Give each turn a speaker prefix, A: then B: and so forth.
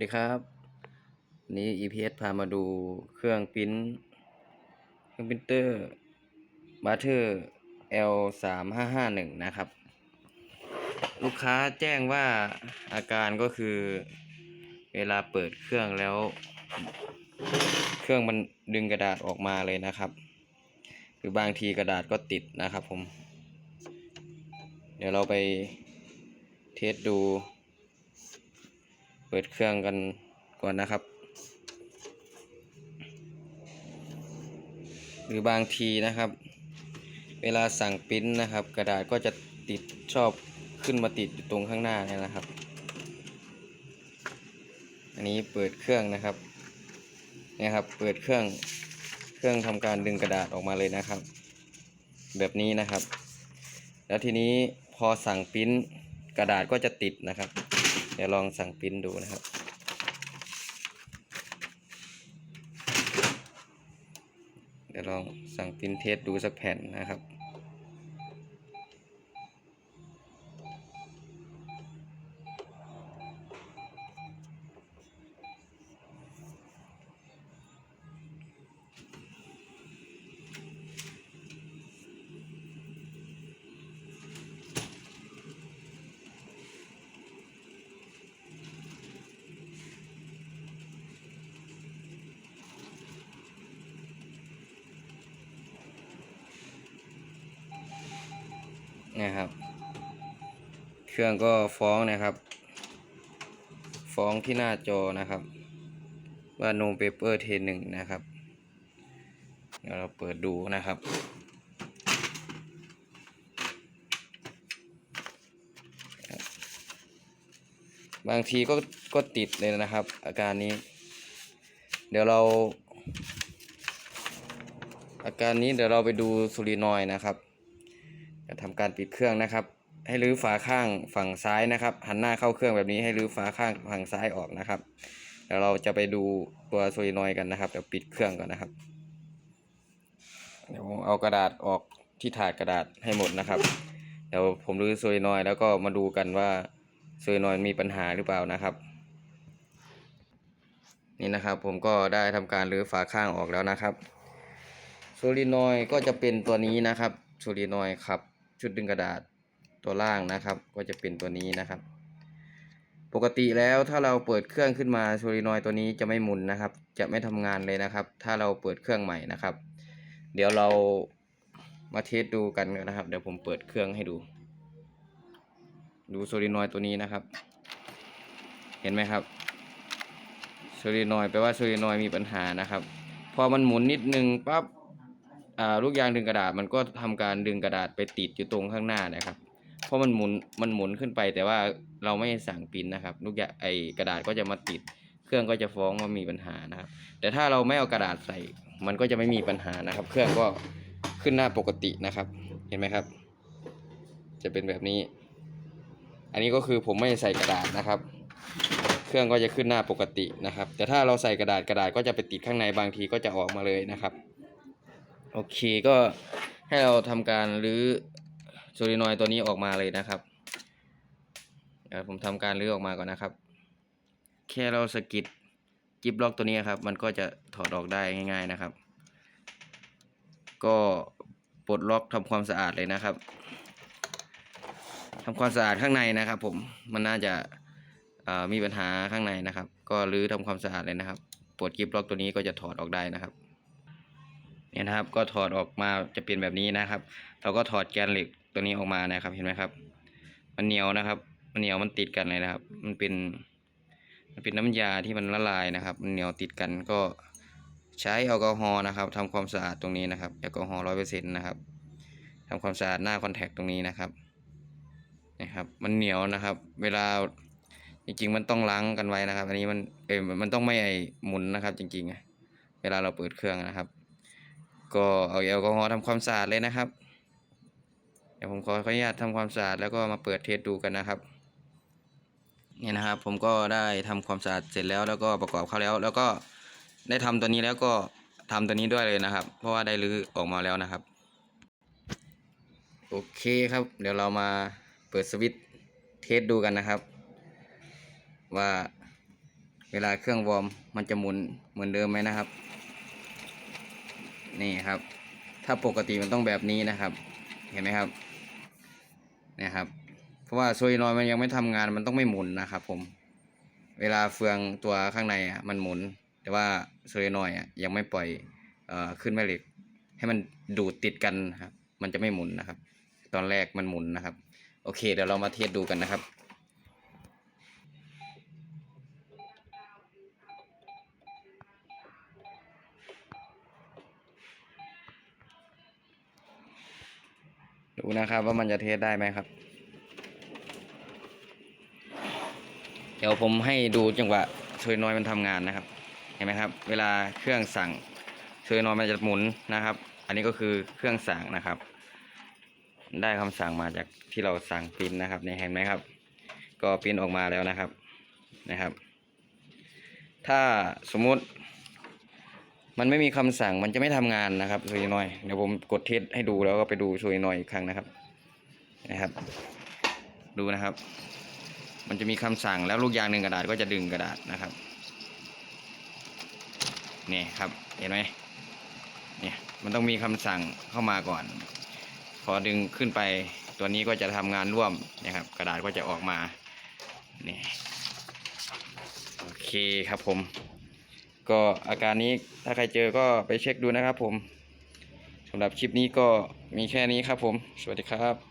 A: สวัสดีครับนี้ EPS พามาดูเครื่องปริ้นเครื่องปรินเตอร์บัตเตอร์ L 3 5 5 1นะครับ ลูกค้าแจ้งว่าอาการก็คือเวลาเปิดเครื่องแล้ว เครื่องมันดึงกระดาษออกมาเลยนะครับ หรือบางทีกระดาษก็ติดนะครับผม เดี๋ยวเราไปเทสดู เปิดเครื่องกันก่อนนะครับ หรือบางทีนะครับ เวลาสั่งปริ้นนะครับ กระดาษก็จะติดชอบขึ้นมาติดอยู่ตรงข้างหน้าเนี่ยนะครับ อันนี้เปิดเครื่องนะครับนี่ยครับ เปิดเครื่องเครื่องทำการดึงกระดาษออกมาเลยนะครับ แบบนี้นะครับ แล้วทีนี้พอสั่งปริ้นกระดาษก็จะติดนะครับ ดี๋ยวลองสั่งปิ้นดูนะครับ เดี๋ยวลองสั่งปิ้นเทสดูสักแผ่นนะครับ นะครับ เครื่องก็ฟ้องนะครับ ฟ้องที่หน้าจอนะครับ ว่า no paper t หนึ่งนะครับ เดี๋ยวเราเปิดดูนะครับบางทีก็ก็ติดเลยนะครับ อาการนี้ เดี๋ยวเรา อาการนี้เดี๋ยวเราไปดูซูรินอยนะครับ จะทำการปิดเครื่องนะครับ ให้รื้อฝาข้างฝั่งซ้ายนะครับ หันหน้าเข้าเครื่องแบบนี้ให้รื้อฝาข้างฝั่งซ้ายออกนะครับเดี๋ยวเราจะไปดูตัวโซลินอยด์กันนะครับเดี๋ยวปิดเครื่องก่อนนะครับเดี๋ยวผมเอากระดาษออกที่ถาดกระดาษให้หมดนะครับ เดี๋ยวผมรื้อโซลินอยด์แล้วก็มาดูกันว่าโซลินอยด์มีปัญหาหรือเปล่านะครับ นี่นะครับผมก็ได้ทำการรื้อฝาข้างออกแล้วนะครับโซลินอยด์ก็จะเป็นตัวนี้นะครับโซลินอยด์ครับ ชุดดึงกระดาษตัวล่างนะครับ ก็จะเป็นตัวนี้นะครับ ปกติแล้วถ้าเราเปิดเครื่องขึ้นมาโซลินอยตัวนี้จะไม่หมุนนะครับ จะไม่ทำงานเลยนะครับ ถ้าเราเปิดเครื่องใหม่นะครับ เดี๋ยวเรามาเทสดูกันนะครับ เดี๋ยวผมเปิดเครื่องให้ดู ดูโซลินอยตัวนี้นะครับ เห็นไหมครับโซลินอยแปลว่าโซลินอยมีปัญหานะครับ พอมันหมุนนิดนึงปั๊บ ลูกยางดึงกระดาษมันก็ทำการดึงกระดาษไปติดอยู่ตรงข้างหน้านะครับ เพราะมันหมุนมันหมุนขึ้นไปแต่ว่าเราไม่สั่งปิ้นนะครับ ลูกยางไอกระดาษก็จะมาติด เครื่องก็จะฟ้องว่ามีปัญหานะครับ แต่ถ้าเราไม่เอากระดาษใส่ มันก็จะไม่มีปัญหานะครับ เครื่องก็ขึ้นหน้าปกตินะครับ เห็นไหมครับ จะเป็นแบบนี้ อันนี้ก็คือผมไม่ใส่กระดาษนะครับ เครื่องก็จะขึ้นหน้าปกตินะครับ แต่ถ้าเราใส่กระดาษกระดาษก็จะไปติดข้างในบางทีก็จะออกมาเลยนะครับ โอเคก็ให้เราทำการรื้อโซลินอยด์ตัวนี้ออกมาเลยนะครับเดี๋ยวผมทำการรื้อออกมาก่อนนะครับ แค่เราสกิดกิบล็อกตัวนี้ครับ มันก็จะถอดออกได้ง่าย ๆนะครับ ก็ปลดล็อกทำความสะอาดเลยนะครับทำความสะอาดข้างในนะครับ ผมมันน่าจะมีปัญหาข้างในนะครับ ก็รื้อทำความสะอาดเลยนะครับปลดกิบล็อกตัวนี้ก็จะถอดออกได้นะครับ เนี่ยนะครับ ก็ถอดออกมาจะเป็นแบบนี้นะครับ เราก็ถอดแกนเหล็กตัวนี้ออกมานะครับ เห็นไหมครับ มันเหนียวนะครับ มันเหนียวมันติดกันเลยนะครับ มันเป็น มันเป็นน้ำยาที่มันละลายนะครับ มันเหนียวติดกันก็ใช้แอลกอฮอล์นะครับทำความสะอาดตรงนี้นะครับแอลกอฮอล์ร้อยเปอร์เซ็นต์นะครับทำความสะอาดหน้าคอนแทคตรงนี้นะครับนะครับ มันเหนียวนะครับ เวลาจริงๆ มันต้องล้างกันไว้นะครับ อันนี้มันเออมันต้องไม่ไอหมุนนะครับ จริงๆเวลาเราเปิดเครื่องนะครับ ก็เอาแอลกอฮอล์ทำความสะอาดเลยนะครับ เดี๋ยวผมขออนุญาตทำความสะอาดแล้วก็มาเปิดเทสดูกันนะครับเนี่ยนะครับ ผมก็ได้ทำความสะอาดเสร็จแล้วแล้วก็ประกอบเข้าแล้ว แล้วก็ได้ทำตัวนี้แล้วก็ทำตัวนี้ด้วยเลยนะครับ เพราะว่าได้รื้อออกมาแล้วนะครับ โอเคครับ เดี๋ยวเรามาเปิดสวิตช์เทสดูกันนะครับ ว่าเวลาเครื่องวอร์มมันจะหมุนเหมือนเดิมไหมนะครับ นี่ครับ ถ้าปกติมันต้องแบบนี้นะครับ เห็นไหมครับนี่ครับ เพราะว่าโซลินอยมันยังไม่ทำงานมันต้องไม่หมุนนะครับผม เวลาเฟืองตัวข้างในอะมันหมุน แต่ว่าโซลินอยอะยังไม่ปล่อยเอ่อขึ้นแม่เหล็ก ให้มันดูดติดกันครับ มันจะไม่หมุนนะครับ ตอนแรกมันหมุนนะครับ โอเค เดี๋ยวเรามาเทสดูกันนะครับ ดูนะครับว่ามันจะเทสได้ไหมครับ เดี๋ยวผมให้ดูจังหวะโซลินอยมันทำงานนะครับ เห็นไหมครับ เวลาเครื่องสั่งโซลินอยมันจะหมุนนะครับ อันนี้ก็คือเครื่องสั่งนะครับ ได้คำสั่งมาจากที่เราสั่งปิ้นนะครับนี่เห็นไหมครับ ก็ปิ้นออกมาแล้วนะครับนะครับ ถ้าสมมุติ มันไม่มีคำสั่งมันจะไม่ทำงานนะครับซลินอยเดี๋ยวผมกดเทสให้ดูแล้วก็ไปดูซลินอยอีกครั้งนะครับนะครับ ดูนะครับ มันจะมีคำสั่งแล้วลูกยางหนึ่งกระดาษก็จะดึงกระดาษนะครับนี่ครับเห็นไหมเนี่ยมันต้องมีคำสั่งเข้ามาก่อน พอดึงขึ้นไปตัวนี้ก็จะทำงานร่วมนะครับ กระดาษก็จะออกมานี่โอเคครับผม ก็อาการนี้ถ้าใครเจอก็ไปเช็คดูนะครับผมสำหรับคลิปนี้ก็มีแค่นี้ครับผม สวัสดีครับ